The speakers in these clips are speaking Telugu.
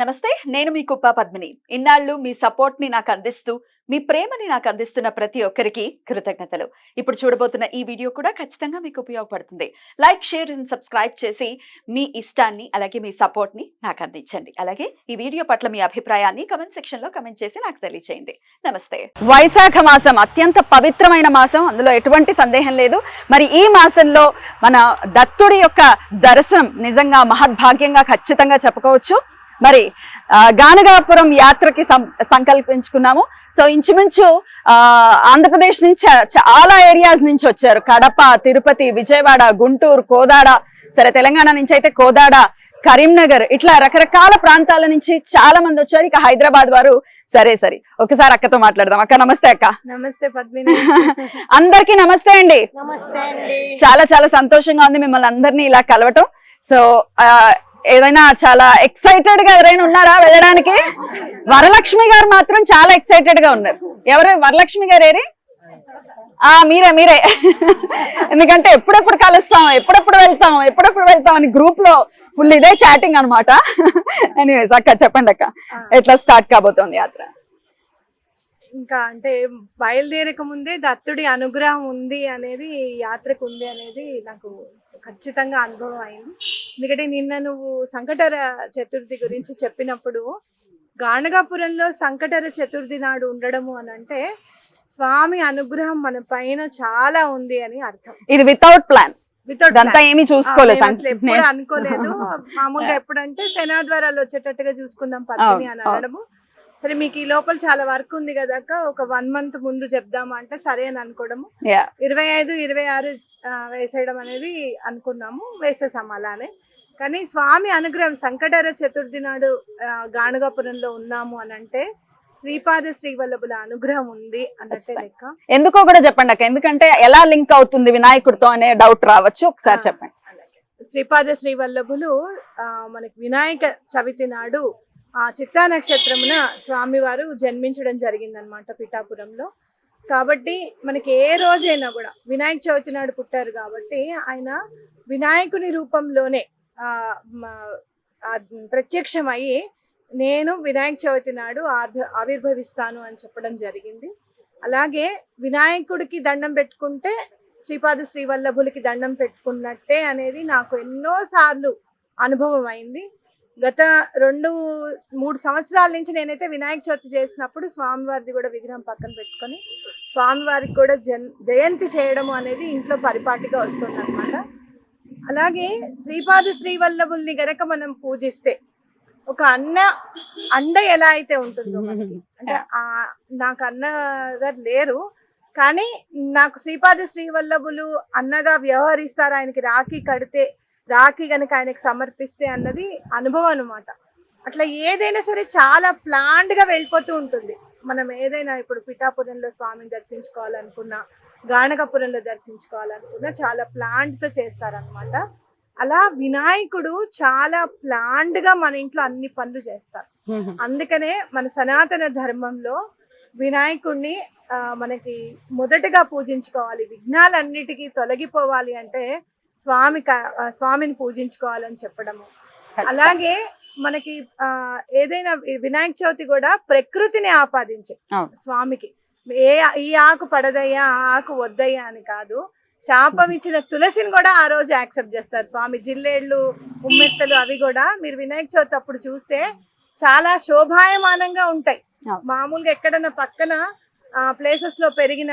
నమస్తే నేను మీ కుప్ప పద్మిని. ఇన్నాళ్ళు మీ సపోర్ట్ని నాకు అందిస్తూ మీ ప్రేమని నాకు అందిస్తున్న ప్రతి ఒక్కరికి కృతజ్ఞతలు. ఇప్పుడు చూడబోతున్న ఈ వీడియో కూడా ఖచ్చితంగా మీకు ఉపయోగపడుతుంది. లైక్ షేర్ అండ్ సబ్స్క్రైబ్ చేసి మీ ఇష్టాన్ని అలాగే మీ సపోర్ట్ని నాకు అందించండి. అలాగే ఈ వీడియో పట్ల మీ అభిప్రాయాన్ని కమెంట్ సెక్షన్లో కమెంట్ చేసి నాకు తెలియజేయండి నమస్తే. వైశాఖ మాసం అత్యంత పవిత్రమైన మాసం. అందులో ఎటువంటి సందేహం లేదు. మరి ఈ మాసంలో మన దత్తుడి యొక్క దర్శనం నిజంగా మహద్భాగ్యంగా ఖచ్చితంగా చెప్పుకోవచ్చు. మరి ఆ, గానగాపురం యాత్రకి సం- సంకల్పించుకున్నాము. సో ఇంచుమించు ఆ, ఆంధ్రప్రదేశ్ నుంచి చాలా ఏరియాస్ నుంచి వచ్చారు. కడప తిరుపతి విజయవాడ గుంటూరు కోదాడ సరే తెలంగాణ నుంచి అయితే కోదాడ కరీంనగర్ ఇట్లా రకరకాల ప్రాంతాల నుంచి చాలా మంది వచ్చారు. ఇక హైదరాబాద్ వారు సరే సరే ఒకసారి అక్కతో మాట్లాడదాం. అక్క నమస్తే అక్క. నమస్తే పద్మిని. అందరికీ నమస్తే అండి. నమస్తే అండి. చాలా చాలా సంతోషంగా ఉంది మిమ్మల్ని అందరినీ ఇలా కలవటం. సో ఆ, ఏదైనా చాలా ఎక్సైటెడ్గా ఎవరైనా ఉన్నారా వెళ్ళడానికి? వరలక్ష్మి గారు మాత్రం చాలా ఎక్సైటెడ్గా ఉన్నారు. ఎవరు? వరలక్ష్మి గారు ఏరి? ఆ మీరే మీరే. ఎందుకంటే ఎప్పుడెప్పుడు కలుస్తాం ఎప్పుడెప్పుడు వెళ్తాం ఎప్పుడెప్పుడు వెళ్తాం అని గ్రూప్లో ఫుల్ ఇదే చాటింగ్ అనమాట ఎనీవేస్ అక్క చెప్పండి అక్క. ఎట్లా స్టార్ట్ కాబోతోంది యాత్ర? ఇంకా అంటే బయలుదేరక ముందే దత్తుడి అనుగ్రహం ఉంది అనేది యాత్రకు ఉంది అనేది నాకు ఖచ్చితంగా అనుభవం అయింది. ఎందుకంటే నిన్న నువ్వు సంకటర చతుర్థి గురించి చెప్పినప్పుడు గాణగాపురంలో సంకటర చతుర్థి నాడు ఉండడము అని అంటే స్వామి అనుగ్రహం మన పైన చాలా ఉంది అని అర్థం. ఇది వితౌట్ ప్లాన్ వితౌట్ ఏమీ చూసుకోలేదు ఎప్పుడు అనుకోలేదు. మామూలుగా ఎప్పుడంటే శనాద్వారాలు వచ్చేటట్టుగా చూసుకుందాం పద్మిని అని అనడము. సరే మీకు ఈ లోపల చాలా వర్క్ ఉంది కదా ఒక వన్ మంత్ ముందు చెప్దాము అంటే సరే అని అనుకోవడము. ఇరవై ఐదు ఇరవై ఆరు వేసేయడం అనేది అనుకున్నాము. వేసేసాం అలానే. కానీ స్వామి అనుగ్రహం సంకటర చతుర్థి నాడు ఆ, గాణగాపురంలో ఉన్నాము అని అంటే శ్రీపాద శ్రీవల్లభుల అనుగ్రహం ఉంది అన్నట్టే లెక్క. ఎందుకో కూడా చెప్పండి అక్క. ఎందుకంటే ఎలా లింక్ అవుతుంది వినాయకుడితో అనే డౌట్ రావచ్చు. ఒకసారి. చెప్పండి. శ్రీపాద శ్రీవల్లభులు ఆ, మనకి వినాయక చవితి నాడు ఆ చిత్తా నక్షత్రమున స్వామివారు జన్మించడం జరిగిందనమాట పిఠాపురంలో. కాబట్టి మనకి ఏ రోజైనా కూడా వినాయక చవితి నాడు పుట్టారు కాబట్టి ఆయన వినాయకుని రూపంలోనే ప్రత్యక్షమయ్యి నేను వినాయక చవితి నాడు ఆవిర్భవిస్తాను అని చెప్పడం జరిగింది. అలాగే వినాయకుడికి దండం పెట్టుకుంటే శ్రీపాద శ్రీవల్లభులకి దండం పెట్టుకున్నట్టే అనేది నాకు ఎన్నోసార్లు అనుభవం అయింది. గత రెండు మూడు సంవత్సరాల నుంచి నేనైతే వినాయక చవితి చేసినప్పుడు స్వామివారిది కూడా విగ్రహం పక్కన పెట్టుకొని స్వామివారికి కూడా జన్ జయంతి చేయడం అనేది ఇంట్లో పరిపాటిగా వస్తుంది అనమాట అలాగే శ్రీపాద శ్రీవల్లభుల్ని గనక మనం పూజిస్తే ఒక అన్న అండ ఎలా అయితే ఉంటుందో మనకి. అంటే ఆ నాకు అన్నగారు లేరు కానీ నాకు శ్రీపాద శ్రీవల్లభులు అన్నగా వ్యవహరిస్తారు ఆయనకి రాఖీ కడితే రాఖీ గనక ఆయనకి సమర్పిస్తే అన్నది అనుభవం అనమాట అట్లా ఏదైనా సరే చాలా ప్లాండ్గా వెళ్ళిపోతూ ఉంటుంది. మనం ఏదైనా ఇప్పుడు పిఠాపురంలో స్వామిని దర్శించుకోవాలనుకున్నా గాణకపురంలో దర్శించుకోవాలనుకున్నా చాలా ప్లాంట్తో చేస్తారనమాట అలా వినాయకుడు చాలా ప్లాండ్గా మన ఇంట్లో అన్ని పనులు చేస్తారు. అందుకనే మన సనాతన ధర్మంలో వినాయకుడిని మనకి మొదటగా పూజించుకోవాలి. విఘ్నాలన్నిటికీ తొలగిపోవాలి అంటే స్వామి స్వామిని పూజించుకోవాలని చెప్పడము. అలాగే మనకి ఆ ఏదైనా వినాయక చవితి కూడా ప్రకృతిని ఆపాదించే. స్వామికి. ఏ ఈ ఆకు పడదయ్యా ఆ ఆకు వద్దయ్యా అని కాదు. శాపం ఇచ్చిన తులసిని కూడా ఆ రోజు యాక్సెప్ట్ చేస్తారు. స్వామి జిల్లేళ్ళు ఉమ్మెత్తలు అవి కూడా మీరు వినాయక చవితి అప్పుడు చూస్తే చాలా శోభాయమానంగా ఉంటాయి. మామూలుగా ఎక్కడన్నా పక్కన ప్లేసెస్లో పెరిగిన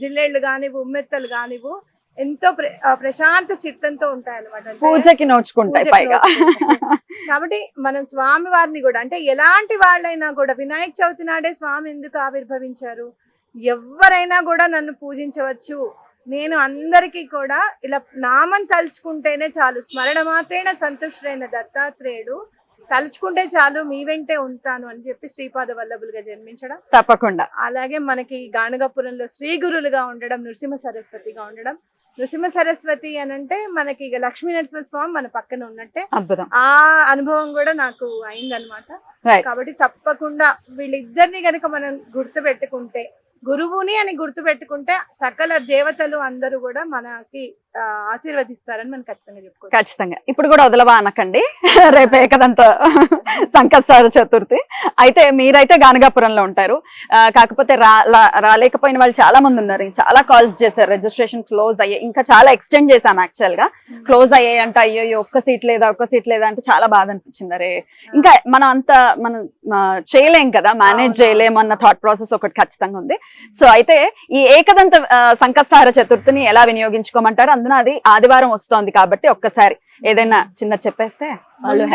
జిల్లేళ్ళు కానివ్వు ఉమ్మెత్తలు కానివ్వు ఎంతో ప్రశాంత చిత్తంతో ఉంటాయి అనమాట పూజకి నోచుకుంటాయి పైగా. కాబట్టి మనం స్వామి వారిని కూడా అంటే ఎలాంటి వాళ్ళైనా కూడా వినాయక చవితి నాడే స్వామి ఎందుకు ఆవిర్భవించారు? ఎవరైనా కూడా నన్ను పూజించవచ్చు. నేను అందరికీ కూడా ఇలా నామం తలుచుకుంటేనే చాలు. స్మరణ మాత్రేన సంతుష్టుడైన దత్తాత్రేయుడు తలుచుకుంటే చాలు మీ వెంటే ఉంటాను అని చెప్పి శ్రీపాద వల్లభులుగా జన్మించడం. తప్పకుండా. అలాగే మనకి గాణగాపురంలో శ్రీ గురులుగా ఉండడం నృసింహ సరస్వతిగా ఉండడం. నృసింహ సరస్వతి అని అంటే మనకి ఇక లక్ష్మీ నరసింహ స్వామి మన పక్కన ఉన్నట్టే. అద్భుతం ఆ అనుభవం కూడా నాకు అయిందనమాట. కాబట్టి తప్పకుండా వీళ్ళిద్దరిని గనక మనం గుర్తు పెట్టుకుంటే గురువుని అని గుర్తు పెట్టుకుంటే సకల దేవతలు అందరూ కూడా మనకి ఆశీర్వదిస్తారని మనం ఖచ్చితంగా చెప్పుకోవచ్చు. ఖచ్చితంగా. ఇప్పుడు కూడా వదలవా అనకండి. రేపు ఏకదంత సంకష్టార చతుర్థి. అయితే మీరైతే గానగాపురంలో ఉంటారు. కాకపోతే రాలేకపోయిన వాళ్ళు చాలా మంది ఉన్నారు చాలా కాల్స్ చేశారు. రిజిస్ట్రేషన్ క్లోజ్ అయ్యాయి. ఇంకా చాలా ఎక్స్టెండ్ చేశాం యాక్చువల్గా. క్లోజ్ అయ్యాయి అంటే అయ్యో ఒక్క సీట్ లేదా ఒక్క సీట్ లేదా అంటే చాలా బాధ అనిపించింది. అరే ఇంకా మనం అంత మనం చేయలేం కదా. మేనేజ్. చేయలేం అన్న థాట్ ప్రాసెస్ ఒకటి ఖచ్చితంగా ఉంది. సో అయితే ఈ ఏకదంత ఆ, సంకష్టహార చతుర్థిని ఎలా వినియోగించుకోమంటారు? అందున అది ఆదివారం వస్తోంది కాబట్టి ఒక్కసారి ఏదైనా చిన్న చెప్పేస్తే వాళ్ళు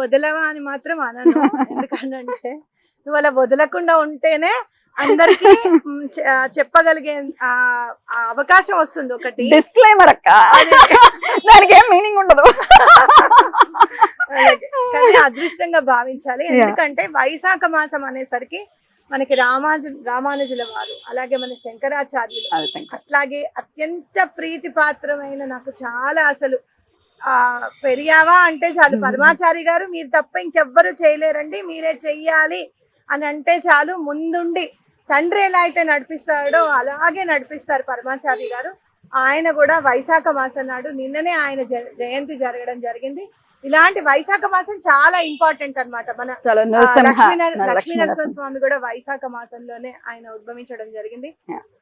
వదలవా అని మాత్రం అనను. ఎందుకంటే నువ్వు అలా వదలకుండా ఉంటేనే అందరికి చెప్పగలిగే అవకాశం వస్తుంది ఒకటి. డిస్క్లైమర్ అక్క. దానికి ఏం మీనింగ్ ఉండదు. కానీ అదృష్టంగా భావించాలి. ఎందుకంటే వైశాఖ మాసం అనేసరికి మనకి రామాజు రామానుజుల వారు అలాగే మన శంకరాచార్యులు. అట్లాగే అత్యంత ప్రీతిపాత్రమైన నాకు చాలా అసలు ఆ పెరియావా అంటే చాలు. పరమాచారి గారు మీరు తప్ప ఇంకెవ్వరు చేయలేరండి మీరే చెయ్యాలి అని అంటే చాలు ముందుండి తండ్రి ఎలా అయితే నడిపిస్తాడో అలాగే నడిపిస్తారు పరమాచారి గారు ఆయన కూడా వైశాఖ మాసం నాడు నిన్ననే ఆయన జ- జయంతి జరగడం జరిగింది ఇలాంటి వైశాఖ మాసం చాలా ఇంపార్టెంట్ అన్నమాట. మన లక్ష్మీ నర- నర- లక్ష్మీ లక్ష్మీ నరసింహ నరసింహ. స్వామి కూడా వైశాఖ మాసంలోనే ఆయన ఉద్భవించడం జరిగింది.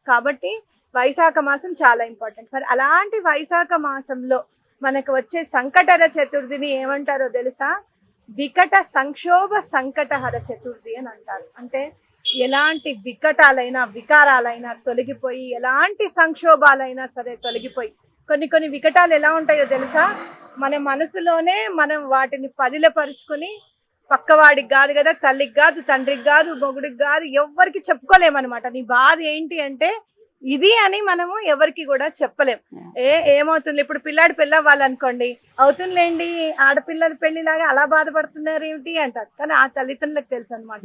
కాబట్టి వైశాఖ మాసం చాలా ఇంపార్టెంట్. మరి అలాంటి వైశాఖ మాసంలో మనకు వచ్చే సంకటహర చతుర్థిని ఏమంటారో తెలుసా? వికట సంక్షోభ సంకటహర చతుర్థి అని అంటారు. అంటే ఎలాంటి వికటాలైనా వికారాలైనా తొలగిపోయి ఎలాంటి సంక్షోభాలైనా సరే తొలగిపోయి కొన్ని కొన్ని వికటాలు ఎలా ఉంటాయో తెలుసా? మన మనసులోనే మనం వాటిని పదిలపరుచుకొని పక్కవాడికి కాదు కదా తల్లికి కాదు తండ్రికి కాదు మొగుడికి కాదు ఎవ్వరికి చెప్పుకోలేమన్నమాట. నీ బాధ ఏంటి అంటే ఇది అని మనము ఎవరికి కూడా చెప్పలేం. ఏ ఏమవుతుంది? ఇప్పుడు పిల్లాడి పెళ్ళి అవ్వాలనుకోండి అవుతుందిలేండి ఆడపిల్లల పెళ్ళిలాగా అలా బాధపడుతున్నారు ఏమిటి అంటారు. కానీ ఆ తల్లిదండ్రులకు తెలుసు అనమాట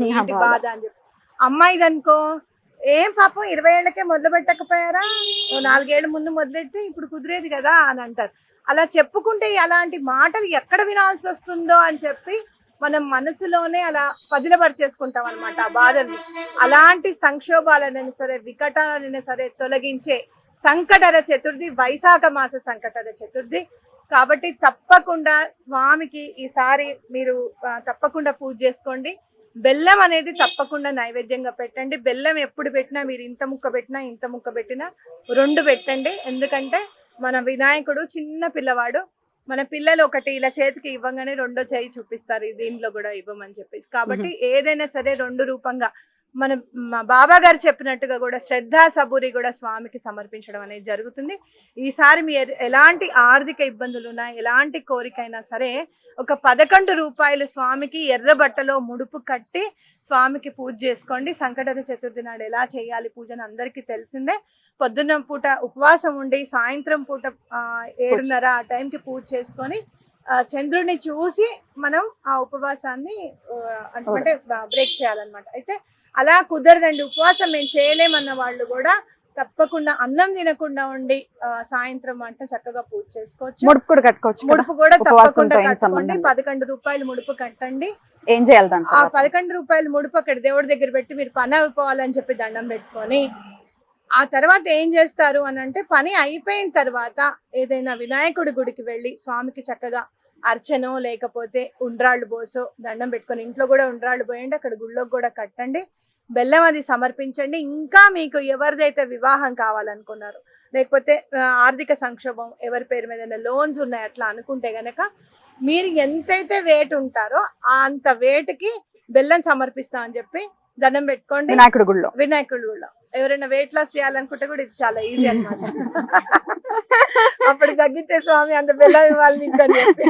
బాధ. అని చెప్పి. అమ్మాయిది అనుకో ఏం పాపం ఇరవై ఏళ్ళకే మొదలు పెట్టకపోయారా? ఓ నాలుగేళ్ళ ముందు మొదలెడితే ఇప్పుడు కుదిరేది కదా అని అంటారు. అలా చెప్పుకుంటే అలాంటి మాటలు ఎక్కడ వినాల్సి వస్తుందో అని చెప్పి మనం మనసులోనే అలా పదిలపరిచేసుకుంటాం అనమాట ఆ బాధల్ని. అలాంటి సంక్షోభాలనైనా సరే వికటాలనైనా సరే తొలగించే సంకటర చతుర్థి వైశాఖ మాస సంకటర చతుర్థి. కాబట్టి తప్పకుండా స్వామికి ఈసారి మీరు తప్పకుండా పూజ చేసుకోండి. బెల్లం అనేది తప్పకుండా నైవేద్యంగా పెట్టండి. బెల్లం ఎప్పుడు పెట్టినా మీరు ఇంత ముక్క పెట్టినా ఇంత ముక్క పెట్టినా రెండు పెట్టండి. ఎందుకంటే మన వినాయకుడు చిన్న పిల్లవాడు. మన పిల్లలు ఒకటి ఇలా చేతికి ఇవ్వగానే రెండో చేయి చూపిస్తారు. దీంట్లో కూడా ఇవ్వమని చెప్పేసి. కాబట్టి ఏదైనా సరే రెండు రూపంగా మన మా బాబా గారు చెప్పినట్టుగా కూడా శ్రద్ధ సబూరి కూడా స్వామికి సమర్పించడం అనేది జరుగుతుంది. ఈసారి మీ ఎలాంటి ఆర్థిక ఇబ్బందులు ఉన్నా ఎలాంటి కోరికైనా సరే ఒక పదకొండు రూపాయలు స్వామికి ఎర్ర బట్టలో ముడుపు కట్టి స్వామికి పూజ చేసుకోండి. సంకటర చతుర్థి నాడు ఎలా చేయాలి పూజను అందరికీ తెలిసిందే. పొద్దున్న పూట ఉపవాసం ఉండి సాయంత్రం పూట ఆ, ఏడున్నర ఆ టైంకి పూజ చేసుకొని చంద్రుడిని చూసి మనం ఆ ఉపవాసాన్ని అంటే బ్రేక్ చేయాలన్నమాట. అయితే అలా కుదరదండి ఉపవాసం మేము చేయలేమన్న వాళ్ళు కూడా తప్పకుండా అన్నం తినకుండా ఉండి సాయంత్రం అంటే చక్కగా పూజ చేసుకోవచ్చు ముడుపు కూడా కట్టుకోవచ్చు? ముడుపు కూడా తప్పకుండా కట్టుకోండి. పదకొండు రూపాయలు ముడుపు కట్టండి ఏం చేయాలి ఆ? పదకొండు రూపాయలు ముడుపు అక్కడ దేవుడి దగ్గర పెట్టి మీరు పని అయిపోవాలని చెప్పి దండం పెట్టుకొని ఆ తర్వాత ఏం చేస్తారు అని అంటే పని అయిపోయిన తర్వాత ఏదైనా వినాయకుడి గుడికి వెళ్ళి స్వామికి చక్కగా అర్చనో లేకపోతే ఉండ్రాళ్ళు పోసో దండం పెట్టుకొని ఇంట్లో కూడా ఉండ్రాళ్ళు పోయండి అక్కడ గుళ్ళోకి కూడా కట్టండి బెల్లం అది సమర్పించండి. ఇంకా మీకు ఎవరిదైతే వివాహం కావాలనుకున్నారు లేకపోతే ఆర్థిక సంక్షోభం ఎవరి పేరు మీద లోన్స్ ఉన్నాయి అట్లా అనుకుంటే గనక మీరు ఎంతైతే వేట్ ఉంటారో అంత వేటుకి బెల్లం సమర్పిస్తా అని చెప్పి దండం పెట్టుకోండి. వినాయకుడి గుళ్ళో. వినాయకుడు కూడా ఎవరైనా వెయిట్ లాస్ చేయాలనుకుంటే కూడా ఇది చాలా ఈజీ అన్నమాట. అప్పుడు తగ్గించే స్వామి అంత బెల్లం ఇవ్వాలి అని చెప్పి.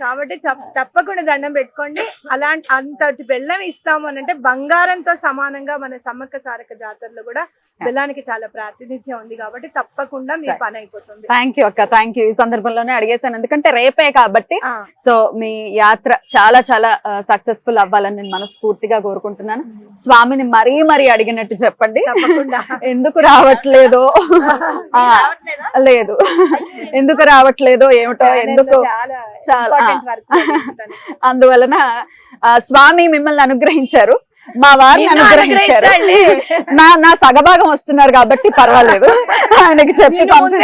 కాబట్టి తప్- తప్పకుండా దండం పెట్టుకోండి. అలాంటి అంతటి బెల్లం ఇస్తాము అని అంటే బంగారంతో సమానంగా మన సమ్మక్క సారక జాతరలో కూడా బెల్లానికి చాలా ప్రాతినిధ్యం ఉంది కాబట్టి తప్పకుండా మీ పని అయిపోతుంది. థ్యాంక్ యూ అక్క థ్యాంక్ యూ ఈ సందర్భంలోనే అడిగేశాను. ఎందుకంటే రేపే కాబట్టి సో మీ యాత్ర చాలా చాలా సక్సెస్ఫుల్ అవ్వాలని నేను మనస్ఫూర్తిగా కోరుకుంటున్నాను. స్వామిని మరీ మరీ అడిగినట్టు చెప్పండి. ఎందుకు రావట్లేదో? లేదు. ఎందుకు రావట్లేదో ఏమిటో ఎందుకు? చాలా. అందువలన స్వామి మిమ్మల్ని అనుగ్రహించారు. మా వారిని అనుగ్రహించారు. నా నా సగభాగం వస్తున్నారు కాబట్టి పర్వాలేదు. ఆయనకి చెప్పి నిన్ను